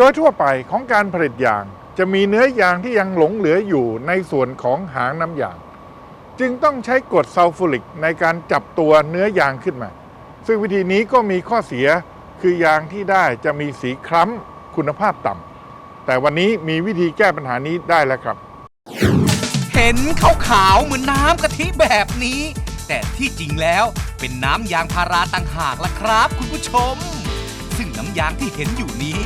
โดยทั่วไปของการผลิตยาง จะมีเนื้อยางที่ยังหลงเหลืออยู่ในส่วนของหางน้ำยาง จึงต้องใช้กรดซัลฟูริกในการจับตัวเนื้อยางขึ้นมา ซึ่งวิธีนี้ก็มีข้อเสียคือยางที่ได้จะมีสีคล้ำคุณภาพต่ำแต่วันนี้มีวิธีแก้ปัญหานี้ได้แล้วครับ เห็นขาวๆเหมือนน้ำกะทิแบบนี้ แต่ที่จริงแล้วเป็นน้ำยางพาราต่างหากละครับ คุณผู้ชม ซึ่งน้ำยางที่เห็นอยู่นี้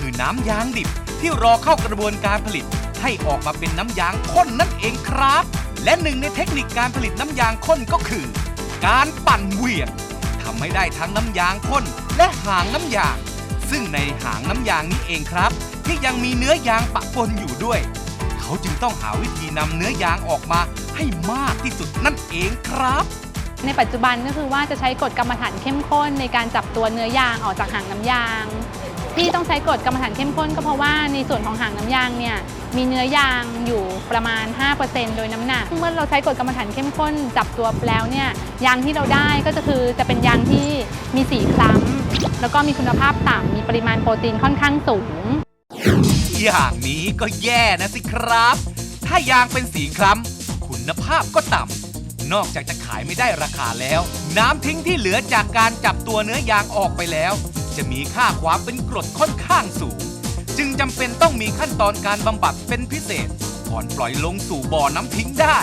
คือน้ำยางดิบ ที่รอเข้ากระบวนการผลิต ให้ออกมาเป็นน้ำยางข้นนั่นเองครับ และหนึ่งในเทคนิคการผลิตน้ำยางข้นก็คือ การปั่นเหวี่ยงทำให้ได้ทั้งน้ำยางข้นและหางน้ำยาง ซึ่งในหางน้ำยางนี้เองครับ ที่ยังมีเนื้อยางปะปนอยู่ด้วย เขาจึงต้องหาวิธีนำเนื้อยางออกมาให้มากที่สุดนั่นเองครับในปัจจุบันก็คือว่าจะใช้กรดกรรมฐานเข้มข้นในการจับตัวเนื้อยางออกจากหางน้ำยาง ที่ต้องใช้กรดกรรมฐานเข้มข้นก็เพราะว่าในส่วนของหางน้ำยางเนี่ยมีเนื้อยางอยู่ประมาณ 5%โดยน้ำหนัก เมื่อเราใช้กรดกรรมฐานเข้มข้นจับตัวแล้วเนี่ยยางที่เราได้ก็จะคือจะเป็นยางที่มีสีคล้ำแล้วก็มีคุณภาพต่ำมีปริมาณโปรตีนค่อนข้างสูง อย่างนี้ก็แย่นะสิครับ ถ้ายางเป็นสีคล้ำคุณภาพก็ต่ำนอกจากจะขายไม่ได้ราคาแล้ว น้ำทิ้งที่เหลือจากการจับตัวเนื้อยางออกไปแล้ว จะมีค่าความเป็นกรดค่อนข้างสูง จึงจำเป็นต้องมีขั้นตอนการบำบัดเป็นพิเศษ ก่อนปล่อยลงสู่บ่อน้ำทิ้งได้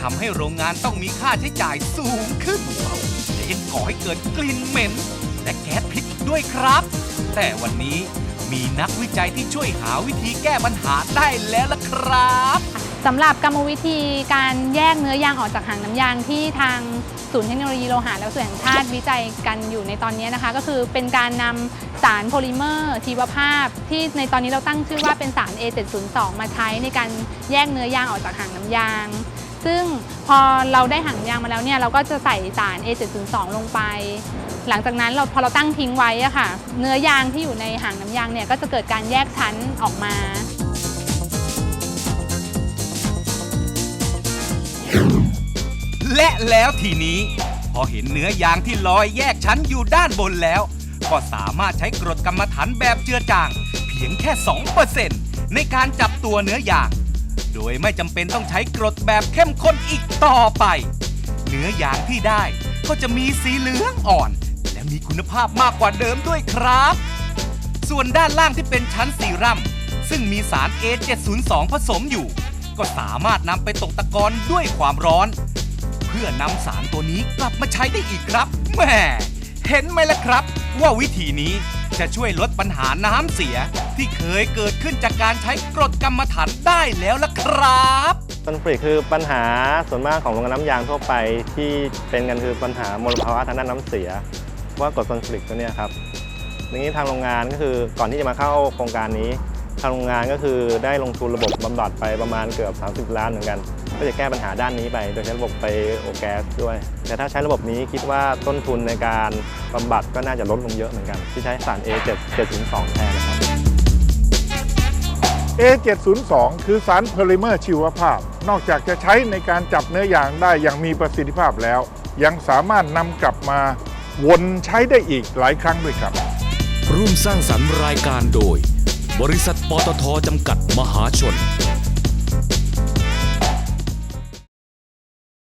ทำให้โรงงานต้องมีค่าใช้จ่ายสูงขึ้นและยังก่อให้เกิดกลิ่นเหม็นและแก๊สพิษอีกด้วยครับ แต่วันนี้มีนักวิจัยที่ช่วยหาวิธีแก้ปัญหาได้แล้วล่ะครับ สำหรับกรรมวิธีการแยกเนื้อยางออกจากหางน้ำยางที่ทางศูนย์เทคโนโลยีโลหะและสื่อแห่งชาติวิจัยกันอยู่ในตอนนี้นะคะ ก็คือเป็นการนำสารโพลิเมอร์ชีวภาพ ที่ในตอนนี้เราตั้งชื่อว่าเป็นสาร A702 มาใช้ในการแยกเนื้อยางออกจากหางน้ำยาง ซึ่งพอเราได้หางยางมาแล้วเนี่ยเราก็จะใส่สาร A702 ลงไป หลังจากนั้นเราพอเราตั้งทิ้งไว้อะค่ะ เนื้อยางที่อยู่ในหางน้ำยางเนี่ยก็จะเกิดการแยกชั้นออกมา และแล้วทีนี้ พอเห็นเนื้อยางที่ลอยแยกชั้นอยู่ด้านบนแล้ว ก็สามารถใช้กรดกรรมฐานแบบเจือจาง เพียงแค่ 2%ในการจับตัวเนื้อยาง โดยไม่จำเป็นต้องใช้กรดแบบเข้มข้นอีกต่อไป เนื้อยางที่ได้ก็จะมีสีเหลืองอ่อน และมีคุณภาพมากกว่าเดิมด้วยครับ ส่วนด้านล่างที่เป็นชั้นซีรัมซึ่งมีสาร A702 ผสมอยู่ ก็สามารถนำไปตกตะกอนด้วยความร้อน พื่อนำสารตัวนี้กลับมาใช้ได้อีกครับแหม่เห็นไหมล่ะครับ ว่าวิธีนี้จะช่วยลดปัญหาน้ำเสียที่เคยเกิดขึ้นจากการใช้กรดกรรมฐานได้แล้วล่ะครับ ต้นผลิตคือปัญหาส่วนมากของโรงงานน้ำยางทั่วไปที่เป็นกันคือปัญหามลภาวะทางด้านน้ำเสีย ว่ากรดซัลฟูริกตัวเนี้ยครับทีนี้ทางโรงงานก็คือก่อนที่จะมาเข้าโครงการนี้ ทางโรงงานก็คือได้ลงทุนระบบบำบัดไปประมาณเกือบ 30 ล้านเหมือนกัน ก็จะแก้ปัญหาด้านนี้ไป โดยใช้ระบบไปโอแกสด้วย แต่ถ้าใช้ระบบนี้คิดว่าต้นทุนในการบำบัดก็น่าจะลดลงเยอะเหมือนกัน ที่ใช้สาร A772 แทนนะครับ A702 คือสารโพลิเมอร์ชีวภาพ นอกจากจะใช้ในการจับเนื้อยางได้อย่างมีประสิทธิภาพแล้ว ยังสามารถนำกลับมาวนใช้ได้อีกหลายครั้งด้วยครับ ร่วมสร้างสรรค์รายการโดย บริษัทปตทจำกัดมหาชน